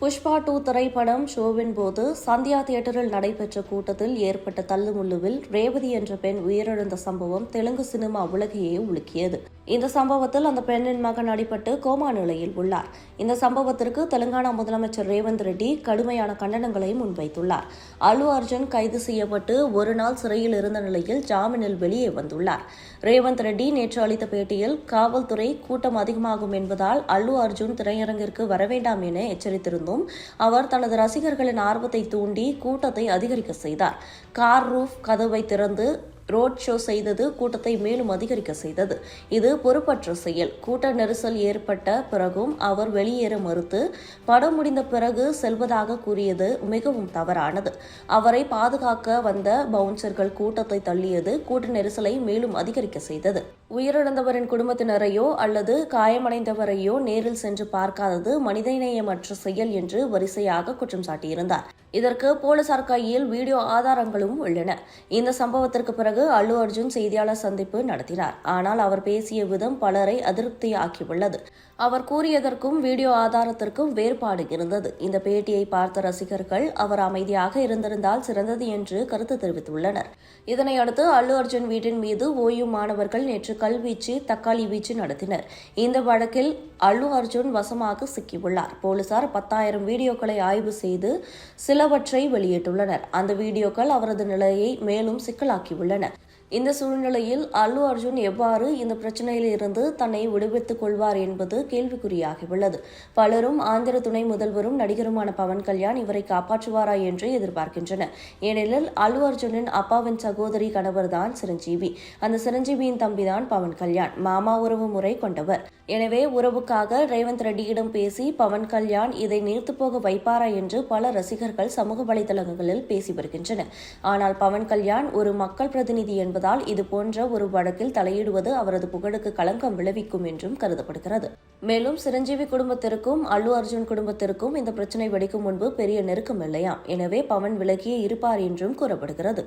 Pushpa two திரைப்படம் ஷோவின் போது சந்தியா தியேட்டரில் நடைபெற்ற கூட்டத்தில் ஏற்பட்ட தள்ளுமுள்ளுவில் ரேவதி என்ற பெண் உயிரிழந்த சம்பவம் தெலுங்கு சினிமா உலகையே உலுக்கியது. இந்த சம்பவத்தில் அந்த பெண்ணின் மகன் அடிபட்டு கோமா நிலையில் உள்ளார். இந்த சம்பவத்திற்கு தெலுங்கானா முதலமைச்சர் ரேவந்த் ரெட்டி கடுமையான கண்டனங்களை முன்வைத்துள்ளார். அல்லு அர்ஜுன் கைது செய்யப்பட்டு ஒரு நாள் சிறையில் இருந்த நிலையில் ஜாமீனில் வெளியே வந்துள்ளார். ரேவந்த் ரெட்டி நேற்று அளித்த பேட்டியில் காவல்துறை கூட்டம் அதிகமாகும் என்பதால் அல்லு அர்ஜுன் திரையரங்கிற்கு வரவேண்டாம் என எச்சரித்திருந்தும் அவர் தனது ரசிகர்களின் ஆர்வத்தை தூண்டி கூட்டத்தை அதிகரிக்க செய்தார். கார் ரூஃப் கதவை திறந்து ரோட் ஷோ செய்தது கூட்டத்தை மேலும் அதிகரிக்க செய்தது. இது பொறுப்பற்ற செயல். கூட்ட நெரிசல் ஏற்பட்ட பிறகும் அவர் வெளியேற மறுத்து படம் முடிந்த பிறகு செல்வதாக கூறியது மிகவும் தவறானது. அவரை பாதுகாக்க வந்த பவுன்சர்கள் கூட்டத்தை தள்ளியது கூட்ட நெரிசலை மேலும் அதிகரிக்க செய்தது. உயிரிழந்தவரின் குடும்பத்தினரையோ அல்லது காயமடைந்தவரையோ நேரில் சென்று பார்க்காதது மனிதநேயமற்ற செயல் என்று வரிசையாக குற்றம் சாட்டியிருந்தார். இதற்கு போலீசார் கையில் வீடியோ ஆதாரங்களும் உள்ளன. இந்த சம்பவத்திற்கு பிறகு அல்லு அர்ஜுன் செய்தியாளர் சந்திப்பு நடத்தினார். ஆனால் அவர் பேசிய விதம் பலரை அதிருப்தியாக்கியுள்ளது. அவர் கூறியதற்கும் வீடியோ ஆதாரத்திற்கும் வேறுபாடு இருந்தது. இந்த பேட்டியை பார்த்த ரசிகர்கள் அவர் அமைதியாக இருந்திருந்தால் சிறந்தது என்று கருத்து தெரிவித்துள்ளனர். இதனையடுத்து அல்லு அர்ஜுன் வீட்டின் மீது ஓய்வு மாணவர்கள் நேற்று கல்வீச்சு தக்காளி வீச்சு நடத்தினர். இந்த வழக்கில் அல்லு அர்ஜுன் வசமாக சிக்கியுள்ளார். போலீசார் பத்தாயிரம் வீடியோக்களை ஆய்வு செய்து சிலவற்றை வெளியிட்டுள்ளனர். அந்த வீடியோக்கள் அவரது நிலையை மேலும் சிக்கலாக்கியுள்ளன. இந்த சூழ்நிலையில் அல்லு அர்ஜுன் எவ்வாறு இந்த பிரச்சனையில் இருந்து தன்னை விடுவித்துக் கொள்வார் என்பது கேள்விக்குறியாகியுள்ளது. பலரும் ஆந்திர துணை முதல்வரும் நடிகருமான பவன் கல்யாண் இவரை காப்பாற்றுவாரா என்று எதிர்பார்க்கின்றனர். ஏனெனில் அல்லு அர்ஜுனின் அப்பாவின் சகோதரி கணவர்தான் சிரஞ்சீவி. அந்த சிரஞ்சீவியின் தம்பிதான் பவன் கல்யாண் மாமா உறவு முறை கொண்டவர். எனவே உறவுக்காக ரேவந்த் ரெட்டியிடம் பேசி பவன் கல்யாண் இதை நிறுத்து போக வைப்பாரா என்று பல ரசிகர்கள் சமூக வலைதளங்களில் பேசி வருகின்றனர். ஆனால் பவன் கல்யாண் ஒரு மக்கள் பிரதிநிதி என்பதால் இது போன்ற ஒரு வழக்கில் தலையிடுவது அவரது புகழுக்கு களங்கம் விளைவிக்கும் என்றும் கருதப்படுகிறது. மேலும் சிரஞ்சீவி குடும்பத்திற்கும் அல்லு அர்ஜுன் குடும்பத்திற்கும் இந்த பிரச்சனை வெடிக்கும் முன்பு பெரிய நெருக்கம் இல்லையாம் எனவே பவன் விலகியே இருப்பார் என்றும் கூறப்படுகிறது.